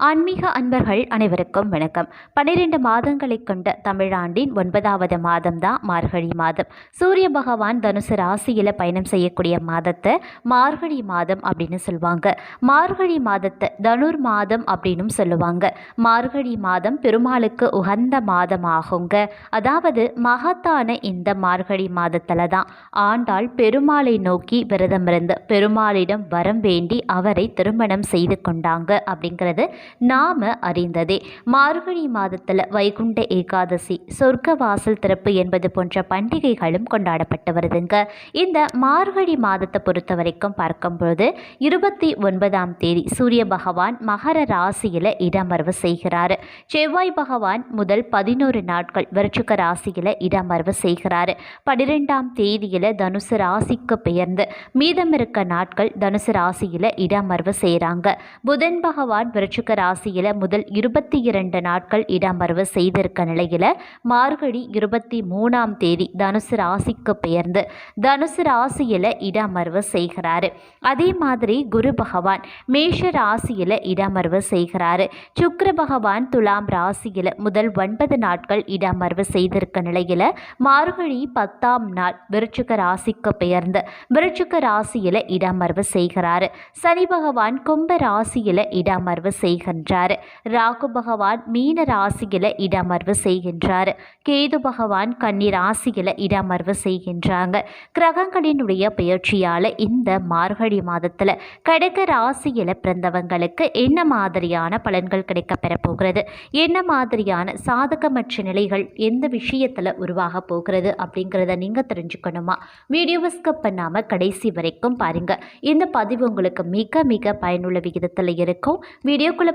ஆன்மீக அன்பர்கள் அனைவருக்கும் வணக்கம். பன்னிரெண்டு மாதங்களை கொண்ட தமிழாண்டின் ஒன்பதாவது மாதம் தான் மார்கழி மாதம். சூரிய பகவான் தனுசு ராசியில் பயணம் செய்யக்கூடிய மாதத்தை மார்கழி மாதம் அப்படின்னு சொல்லுவாங்க. மார்கழி மாதத்தை தனுர் மாதம் அப்படின்னும் சொல்லுவாங்க. மார்கழி மாதம் பெருமாளுக்கு உகந்த மாதம் ஆகுங்க அதாவது மகத்தான இந்த மார்கழி மாதத்தில் தான் ஆண்டாள் பெருமாளை நோக்கி விரதமிருந்து பெருமாளிடம் வரம் வேண்டி அவரை திருமணம் செய்து கொண்டாங்க அப்படிங்கிறது நாம அறிந்ததே. மார்கழி மாதத்தில் வைகுண்ட ஏகாதசி சொர்க்க வாசல் திறப்பு என்பது போன்ற பண்டிகைகளும் கொண்டாடப்பட்டு வருதுங்க இந்த மார்கழி மாதத்தை பொறுத்த வரைக்கும் பார்க்கும்பொழுது இருபத்தி ஒன்பதாம் தேதி சூரிய பகவான் மகர ராசியில் இடமர்வு செய்கிறார். செவ்வாய் பகவான் முதல் பதினோரு நாட்கள் விருச்சிக ராசியில் இடமர்வு செய்கிறார். பன்னிரெண்டாம் தேதியில் தனுசு ராசிக்கு பெயர்ந்து மீதம் இருக்க நாட்கள் தனுசு ராசியில் இடமர்வு செய்கிறாங்க புதன் பகவான் விருச்சிக ராசியில் முதல் இருபத்தி இரண்டு நாட்கள் இடமர்வு செய்திருக்க நிலையில் மார்கழி இருபத்தி மூணாம் தேதி தனுசு ராசிக்கு பெயர்ந்து தனுசு ராசியில் இடமர்வு செய்கிறாரு. அதே மாதிரி குரு பகவான் மேஷ ராசியில் இடமர்வு செய்கிறாரு. சுக்கர பகவான் துலாம் ராசியில் முதல் ஒன்பது நாட்கள் இடமர்வு செய்திருக்க நிலையில் மார்கழி பத்தாம் நாள் விருச்சிக ராசிக்கு பெயர்ந்து விருச்சிக ராசியில் இடமர்வு செய்கிறாரு. சனி பகவான் கும்ப ராசியில் இடமர்வு செய்கின்றார் ராகு பகவான் மீன ராசியில் இடமர்வு செய்கின்றார். கேது பகவான் கன்னி ராசியில் இடமர்வு செய்கின்றாங்க. கிரகங்களினுடைய பயிற்சியால் இந்த மார்கழி மாதத்தில் கடக ராசியில் பிறந்தவங்களுக்கு என்ன மாதிரியான பலன்கள் கிடைக்க பெறப்போகிறது என்ன மாதிரியான சாதகமற்ற நிலைகள் எந்த விஷயத்தில் உருவாக போகிறது அப்படிங்கிறத நீங்கள் தெரிஞ்சுக்கணுமா? வீடியோவை ஸ்கிப் பண்ணாமல் கடைசி வரைக்கும் பாருங்கள் இந்த பதிவு உங்களுக்கு மிக மிக பயனுள்ள விகிதத்தில் இருக்கும். வீடியோக்குள்ளே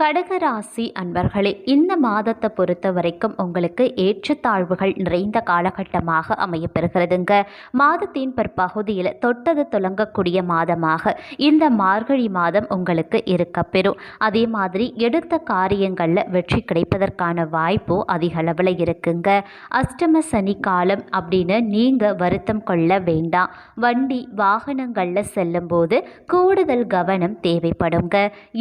கடகராசி அன்பர்களே இந்த மாதத்தை பொறுத்த வரைக்கும் உங்களுக்கு ஏற்றத்தாழ்வுகள் நிறைந்த காலகட்டமாக அமையப்பெறுகிறதுங்க. மாதத்தின் பிற்பகுதியில் தொட்டது தொடங்கக்கூடிய மாதமாக இந்த மார்கழி மாதம் உங்களுக்கு இருக்கப்பெறும் அதே மாதிரி எடுத்த காரியங்களில் வெற்றி கிடைப்பதற்கான வாய்ப்பும் அதிக அளவில் இருக்குங்க. அஷ்டம சனி காலம் அப்படின்னு நீங்கள் வருத்தம் கொள்ள வேண்டாம். வண்டி வாகனங்களில் செல்லும்போது கூடுதல் கவனம் தேவைப்படுங்க.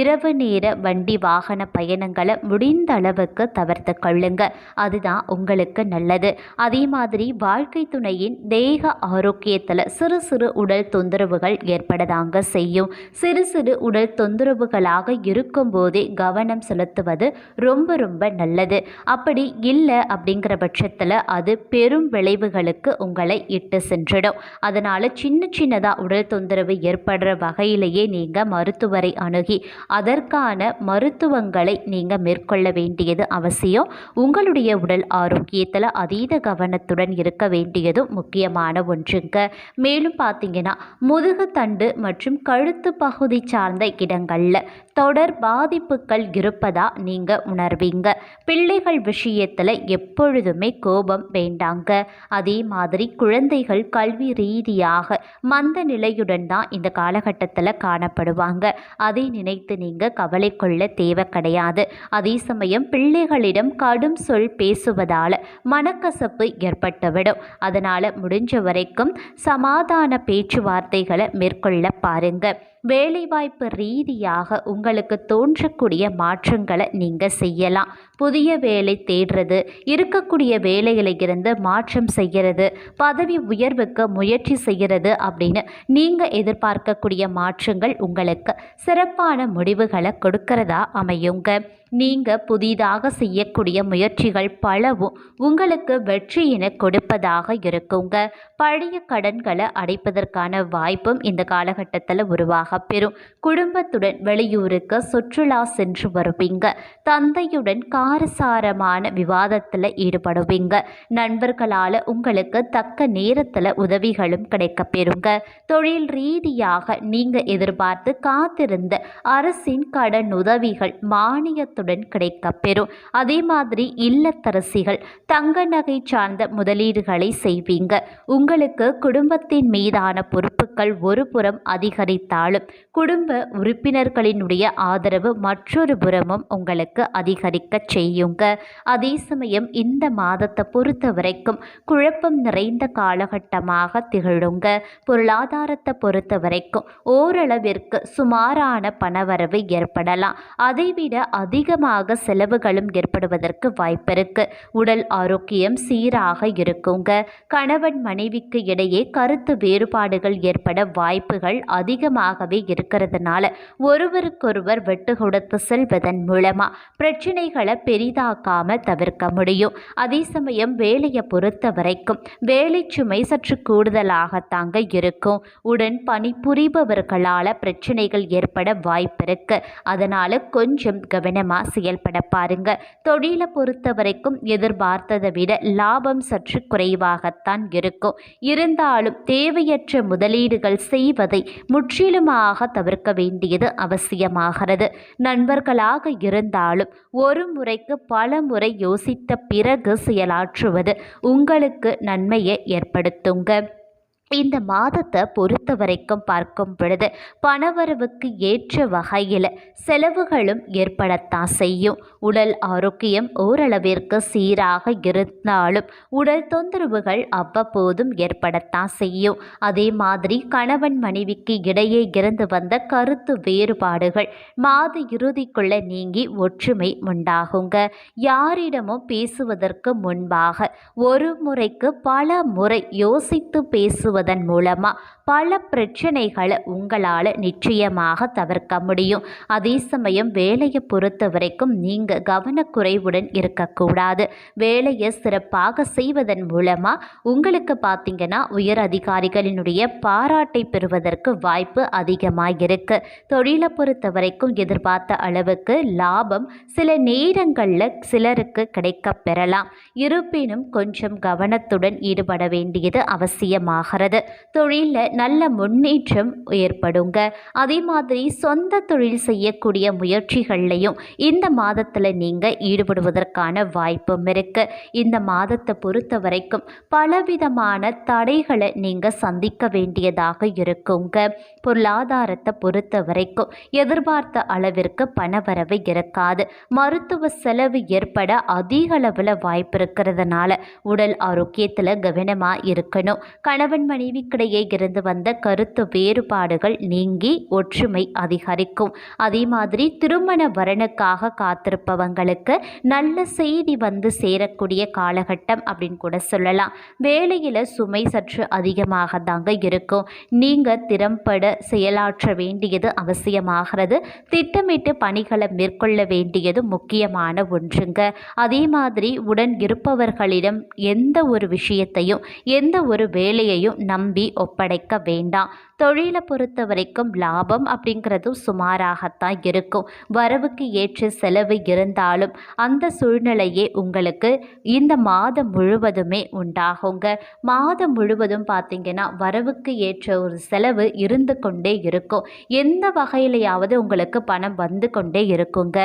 இரவு நேர வண்டி வாகன பயணங்களை முடிந்த அளவுக்கு தவிர்த்து கொள்ளுங்க. அதுதான் உங்களுக்கு நல்லது. அதே மாதிரி வாழ்க்கை துணையின் தேக ஆரோக்கியத்தில் சிறு சிறு உடல் தொந்தரவுகள் ஏற்படதாங்க செய்யும். சிறு சிறு உடல் தொந்தரவுகளாக இருக்கும்போதே கவனம் செலுத்துவது ரொம்ப ரொம்ப நல்லது. அப்படி இல்லை அப்படிங்கிற பட்சத்தில் அது பெரும் விளைவுகளுக்கு உங்களை இட்டு சென்றிடும். அதனால் சின்ன சின்னதாக உடல் தொந்தரவு ஏற்படுற வகையிலேயே நீங்கள் மருத்துவரை அணுகி அதற்கான மரு மருத்துவங்களை நீங்கள் மேற்கொள்ள வேண்டியது அவசியம். உங்களுடைய உடல் ஆரோக்கியத்தில் அதீத கவனத்துடன் இருக்க வேண்டியதும் முக்கியமான ஒன்றுங்க. மேலும் பார்த்தீங்கன்னா முதுகு தண்டு மற்றும் கழுத்து பகுதி சார்ந்த இடங்களில் தொடர் பாதிப்புகள் இருப்பதா நீங்கள் உணர்வீங்க. பிள்ளைகள் விஷயத்தில் எப்பொழுதுமே கோபம் வேண்டாங்க. அதே மாதிரி குழந்தைகள் கல்வி ரீதியாக மந்த நிலையுடன் தான் இந்த காலகட்டத்தில் காணப்படுவாங்க. அதை நினைத்து நீங்கள் கவலை கொள்ள தேவை கிடையாது. அதே சமயம் பிள்ளைகளிடம் கடும் சொல் பேசுவதால் மனக்கசப்பு ஏற்பட்டுவிடும். அதனால் முடிஞ்ச வரைக்கும் சமாதான பேச்சுவார்த்தைகளை மேற்கொள்ள பாருங்கள் வேலைவாய்ப்பு ரீதியாக உங்களுக்கு தோன்றக்கூடிய மாற்றங்களை நீங்கள் செய்யலாம். புதிய வேலை தேடுறது இருக்கக்கூடிய வேலைகளை இருந்து மாற்றம் செய்கிறது பதவி உயர்வுக்கு முயற்சி செய்கிறது அப்படின்னு நீங்கள் எதிர்பார்க்கக்கூடிய மாற்றங்கள் உங்களுக்கு சிறப்பான முடிவுகளை கொடுக்கறதா அமையுங்க. நீங்கள் புதிதாக செய்யக்கூடிய முயற்சிகள் பலவும் உங்களுக்கு வெற்றியினை கொடுப்பதாக இருக்குங்க. பழைய கடன்களை அடைப்பதற்கான வாய்ப்பும் இந்த காலகட்டத்தில் உருவாக பெறும். குடும்பத்துடன் வெளியூருக்கு சுற்றுலா சென்று வருவீங்க. தந்தையுடன் காரசாரமான விவாதத்தில் ஈடுபடுவீங்க. நண்பர்களால் உங்களுக்கு தக்க நேரத்தில் உதவிகளும் கிடைக்க பெறுங்க. தொழில் ரீதியாக நீங்கள் எதிர்பார்த்து காத்திருந்த அரசின் கடன் உதவிகள் மானிய கவனத்துடன் கிடைக்கப்பெறும் அதே மாதிரி இல்லத்தரசிகள் தங்க நகை சார்ந்த முதலீடுகளை செய்வீங்க. உங்களுக்கு குடும்பத்தின் மீதான பொறுப்புகள் ஒரு புறம் அதிகரித்தாலும் குடும்ப உறுப்பினர்களினுடைய ஆதரவு மற்றொரு புறமும் உங்களுக்கு அதிகரிக்க செய்யுங்க. அதே சமயம் இந்த மாதத்தை பொறுத்த வரைக்கும் குழப்பம் நிறைந்த காலகட்டமாக திகழுங்க. பொருளாதாரத்தை பொறுத்த வரைக்கும் ஓரளவிற்கு சுமாரான பணவரவு ஏற்படலாம். அதைவிட அதிக அதிகமாக செலவுகளும் ஏற்படுவதற்கு வாய்ப்பிருக்கு. உடல் ஆரோக்கியம் சீராக இருக்குங்க. கணவன் மனைவிக்கு இடையே கருத்து வேறுபாடுகள் ஏற்பட வாய்ப்புகள் அதிகமாகவே இருக்கிறதுனால ஒருவருக்கொருவர் விட்டு கொடுத்து செல்வதன் மூலமா பிரச்சனைகளை பெரிதாக்காம தவிர்க்க முடியும். அதே சமயம் வேலையை பொறுத்த வரைக்கும் வேலை சுமை சற்று கூடுதலாகத்தாங்க இருக்கும். உடன் பணிபுரிபவர்களால் பிரச்சனைகள் ஏற்பட வாய்ப்பிருக்கு. அதனால கொஞ்சம் கவனமாக செயல்பட பாருங்க. தொழிலை பொறுத்த வரைக்கும் எதிர்பார்த்ததை விட லாபம் சற்று குறைவாகத்தான் இருக்கும். இருந்தாலும் தேவையற்ற முதலீடுகள் செய்வதை முற்றிலுமாக தவிர்க்க வேண்டியது அவசியமாகிறது. நண்பர்களாக இருந்தாலும் ஒரு முறைக்கு பல முறை யோசித்த பிறகு செயலாற்றுவது உங்களுக்கு நன்மையை ஏற்படுத்துங்க. இந்த மாதத்தை பொறுத்த வரைக்கும் பார்க்கும் பொழுது பணவரவுக்கு ஏற்ற வகையில் செலவுகளும் ஏற்படத்தான் செய்யும். உடல் ஆரோக்கியம் ஓரளவிற்கு சீராக இருந்தாலும் உடல் தொந்தரவுகள் அவ்வப்போதும் ஏற்படத்தான் செய்யும். அதே மாதிரி கணவன் மனைவிக்கு இடையே இருந்து வந்த கருத்து வேறுபாடுகள் மாத இறுதிக்குள்ள நீங்கி ஒற்றுமை உண்டாகுங்க. யாரிடமும் பேசுவதற்கு முன்பாக ஒரு முறைக்கு பல முறை யோசித்து பேசுவது பேசுவதன் மூலமாக பல பிரச்சனைகளை உங்களால் நிச்சயமாக தவிர்க்க முடியும். அதே சமயம் வேலையை பொறுத்த வரைக்கும் நீங்கள் கவனக்குறைவுடன் இருக்கக்கூடாது. வேலையை சிறப்பாக செய்வதன் மூலமாக உங்களுக்கு பார்த்தீங்கன்னா உயர் அதிகாரிகளினுடைய பாராட்டை பெறுவதற்கு வாய்ப்பு அதிகமாக இருக்கு தொழிலை பொறுத்த வரைக்கும் எதிர்பார்த்த அளவுக்கு லாபம் சில நேரங்களில் சிலருக்கு கிடைக்க பெறலாம் இருப்பினும் கொஞ்சம் கவனத்துடன் ஈடுபட வேண்டியது அவசியமாகிறது. தொழிலில் நல்ல முன்னேற்றம் ஏற்படுங்க. அதே மாதிரி சொந்த தொழில் செய்யக்கூடிய முயற்சிகள்லையும் இந்த மாதத்தில் நீங்கள் ஈடுபடுவதற்கான வாய்ப்பும் இருக்கு. இந்த மாதத்தை பொறுத்த வரைக்கும் பலவிதமான தடைகளை நீங்கள் சந்திக்க வேண்டியதாக இருக்குங்க. பொருளாதாரத்தை பொறுத்த வரைக்கும் எதிர்பார்த்த அளவிற்கு பணவரவு இருக்காது. மருத்துவ செலவு ஏற்பட அதிக அளவில் வாய்ப்பு இருக்கிறதுனால உடல் ஆரோக்கியத்தில் கவனமாக இருக்கணும். கணவன் மனைவிக்கிடையே இருந்து வந்த கருத்து வேறுபாடுகள் நீங்கி ஒற்றுமை அதிகரிக்கும். அதே மாதிரி திருமண வரனுக்காக காத்திருப்பவங்களுக்கு நல்ல செய்தி வந்து சேரக்கூடிய காலகட்டம் அப்படின்னு கூட சொல்லலாம். வேலையில் சுமை சற்று அதிகமாக தாங்க இருக்கும். நீங்கள் திறம்பட செயலாற்ற வேண்டியது அவசியமாகிறது. திட்டமிட்டு பணிகளை மேற்கொள்ள வேண்டியது முக்கியமான ஒன்றுங்க. அதே மாதிரி உடன் இருப்பவர்களிடம் எந்த ஒரு விஷயத்தையும் எந்த ஒரு வேலையையும் நம்பி ஒப்படைக்க வேண்டாம். தொழிலை பொறுத்த வரைக்கும் லாபம் அப்படிங்கிறதும் சுமாராகத்தான் இருக்கும். வரவுக்கு ஏற்ற செலவு இருந்தாலும் அந்த சூழ்நிலையே உங்களுக்கு இந்த மாதம் முழுவதுமே உண்டாகுங்க. மாதம் முழுவதும் பார்த்தீங்கன்னா வரவுக்கு ஏற்ற ஒரு செலவு இருந்து கொண்டே இருக்கும். எந்த வகையிலையாவது உங்களுக்கு பணம் வந்து கொண்டே இருக்குங்க.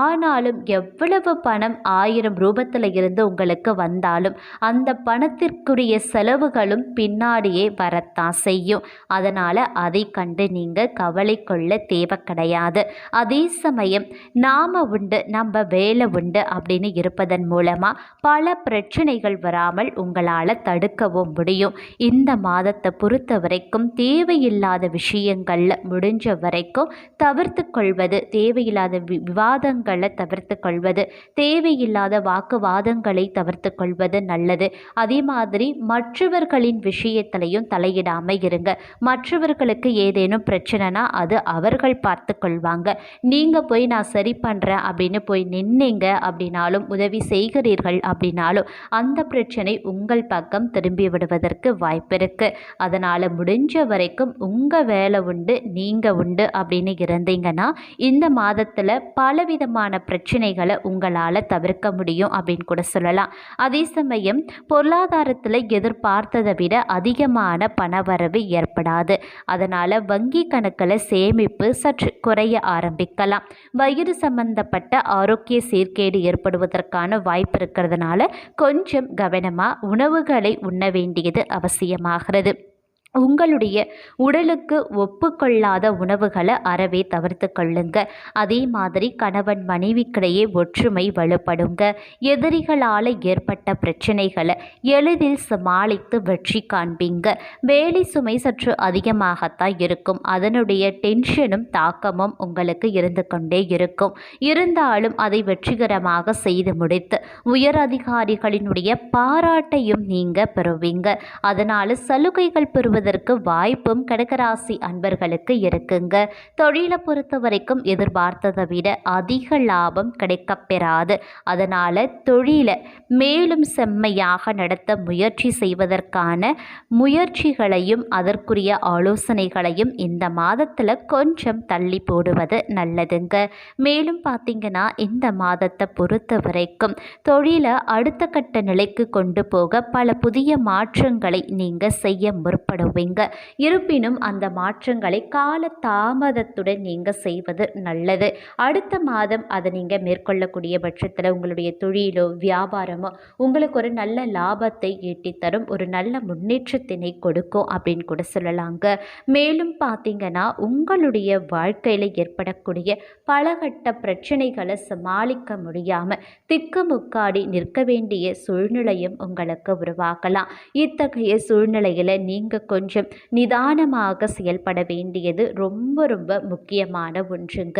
ஆனாலும் எவ்வளவு பணம் ஆயிரம் ரூபத்தில் இருந்து உங்களுக்கு வந்தாலும் அந்த பணத்திற்குரிய செலவுகளும் பின்னாடியே வரத்தான் செய்யும். அதனால் அதனால் அதை கண்டு நீங்கள் கவலை கொள்ள தேவை கிடையாது அதே சமயம் நாம் உண்டு நம்ம வேலை உண்டு அப்படின்னு இருப்பதன் மூலமாக பல பிரச்சனைகள் வராமல் உங்களால் தடுக்கவும் முடியும். இந்த மாதத்தை பொறுத்த வரைக்கும் தேவையில்லாத விஷயங்களில் முடிஞ்ச வரைக்கும் தவிர்த்து கொள்வது தேவையில்லாத விவாதங்களை தவிர்த்து கொள்வது தேவையில்லாத வாக்குவாதங்களை தவிர்த்து கொள்வது நல்லது. அதே மாதிரி மற்றவர்களின் விஷயத்திலையும் தலையிடாமல் இருங்க. மற்ற மற்றவர்களுக்கு ஏதேனும் பிரச்சனைனா அது அவர்கள் பார்த்து கொள்வாங்க நீங்கள் போய் நான் சரி பண்ணுறேன் அப்படின்னு போய் நின்னீங்க அப்படின்னாலும் உதவி செய்கிறீர்கள் அப்படின்னாலும் அந்த பிரச்சனை உங்கள் பக்கம் திரும்பி விடுவதற்கு வாய்ப்பு இருக்குது அதனால் முடிஞ்ச வரைக்கும் உங்கள் வேலை உண்டு நீங்கள் உண்டு அப்படின்னு இருந்தீங்கன்னா இந்த மாதத்தில் பலவிதமான பிரச்சனைகளை உங்களால் தவிர்க்க முடியும் அப்படின்னு கூட சொல்லலாம். அதே சமயம் பொருளாதாரத்தில் எதிர்பார்த்ததை விட அதிகமான பணவரவு ஏற்படாது. அதனால் வங்கி கணக்கில் சேமிப்பு சற்று குறைய ஆரம்பிக்கலாம். வயிறு சம்பந்தப்பட்ட ஆரோக்கிய சீர்கேடு ஏற்படுவதற்கான வாய்ப்பு இருக்கிறதுனால கொஞ்சம் கவனமாக உணவுகளை உண்ண வேண்டியது அவசியமாகிறது. உங்களுடைய உடலுக்கு ஒப்புக்கொள்ளாத உணவுகளை அறவே தவிர்த்து கொள்ளுங்க. அதே மாதிரி கணவன் மனைவிக்கிடையே ஒற்றுமை வலுப்படுங்க. எதிரிகளால் ஏற்பட்ட பிரச்சனைகளை எளிதில் சமாளித்து வெற்றி காண்பீங்க. வேலை சுமை சற்று அதிகமாகத்தான் இருக்கும். அதனுடைய டென்ஷனும் தாக்கமும் உங்களுக்கு இருந்து கொண்டே இருக்கும். இருந்தாலும் அதை வெற்றிகரமாக செய்து முடித்து உயர் அதிகாரிகளினுடைய பாராட்டையும் நீங்க பெறுவீங்க. அதனால சலுகைகள் பெறுவது பெறுவதற்கு வாய்ப்பும் கடகராசி அன்பர்களுக்கு இருக்குங்க. தொழிலை பொறுத்த வரைக்கும் எதிர்பார்த்ததை விட அதிக லாபம் கிடைக்கப்பெறாது. அதனால் தொழிலை மேலும் செம்மையாக நடத்த முயற்சி செய்வதற்கான முயற்சிகளையும் அதற்குரிய ஆலோசனைகளையும் இந்த மாதத்தில் கொஞ்சம் தள்ளி போடுவது நல்லதுங்க. மேலும் பார்த்தீங்கன்னா இந்த மாதத்தை பொறுத்த வரைக்கும் தொழிலை அடுத்த கட்ட நிலைக்கு கொண்டு போக பல புதிய மாற்றங்களை நீங்கள் செய்ய முற்படும் பண்ணுவீங்க இருப்பினும் அந்த மாற்றங்களை கால தாமதத்துடன் நீங்கள் செய்வது நல்லது. அடுத்த மாதம் அதை நீங்கள் மேற்கொள்ளக்கூடிய பட்சத்தில் உங்களுடைய தொழிலோ வியாபாரமோ உங்களுக்கு ஒரு நல்ல லாபத்தை ஈட்டித்தரும் ஒரு நல்ல முன்னேற்றத்தினை கொடுக்கும் அப்படின்னு கூட சொல்லலாங்க. மேலும் பார்த்தீங்கன்னா உங்களுடைய வாழ்க்கையில் ஏற்படக்கூடிய பலகட்ட பிரச்சனைகளை சமாளிக்க முடியாமல் திக்குமுக்காடி நிற்க வேண்டிய சூழ்நிலையும் உங்களுக்கு உருவாக்கலாம். இத்தகைய சூழ்நிலையில் நீங்கள் கொஞ்சம் நிதானமாக செயல்பட வேண்டியது ரொம்ப ரொம்ப முக்கியமான ஒன்றுங்க.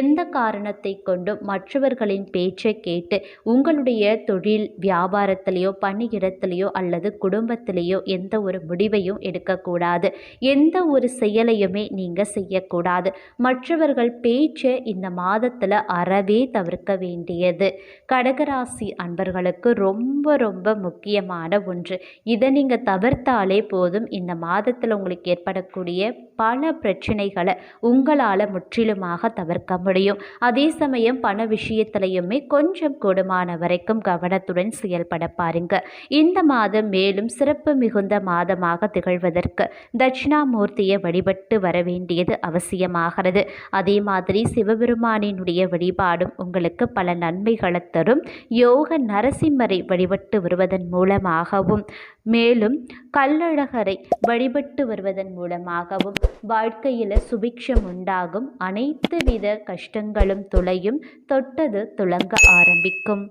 எந்த காரணத்தை கொண்டும் மற்றவர்களின் பேச்சை கேட்டு உங்களுடைய தொழில் வியாபாரத்திலேயோ பணியிடத்திலேயோ அல்லது குடும்பத்திலேயோ எந்த ஒரு முடிவையும் எடுக்கக்கூடாது. எந்த ஒரு செயலையுமே நீங்கள் செய்யக்கூடாது. மற்றவர்கள் பேச்சை இந்த மாதத்தில் அறவே தவிர்க்க வேண்டியது. கடகராசி அன்பர்களுக்கு ரொம்ப ரொம்ப முக்கியமான ஒன்று. இதை நீங்கள் தவிர்த்தாலே போதும் இந்த மாதத்தில் உங்களுக்கு ஏற்படக்கூடிய பல பிரச்சனைகளை உங்களால் முற்றிலுமாக தவிர்க்க முடியும். அதே சமயம் பண விஷயத்திலையுமே கொஞ்சம் கூடுமான வரைக்கும் கவனத்துடன் செயல்பட பாருங்க. இந்த மாதம் மேலும் சிறப்பு மிகுந்த மாதமாக திகழ்வதற்கு தட்சிணாமூர்த்தியை வழிபட்டு வர வேண்டியது அவசியமாகிறது. அதே மாதிரி சிவபெருமானினுடைய வழிபாடும் உங்களுக்கு பல நன்மைகளை தரும். யோக நரசிம்மரை வழிபட்டு வருவதன் மூலமாகவும் மேலும் கள்ளழகரை வழிபட்டு வருவதன் மூலமாகவும் வாழ்க்கையில் சுபிக்ஷம் உண்டாகும். அனைத்து வித கஷ்டங்களும் துளையும் தொட்டது துளங்க ஆரம்பிக்கும்.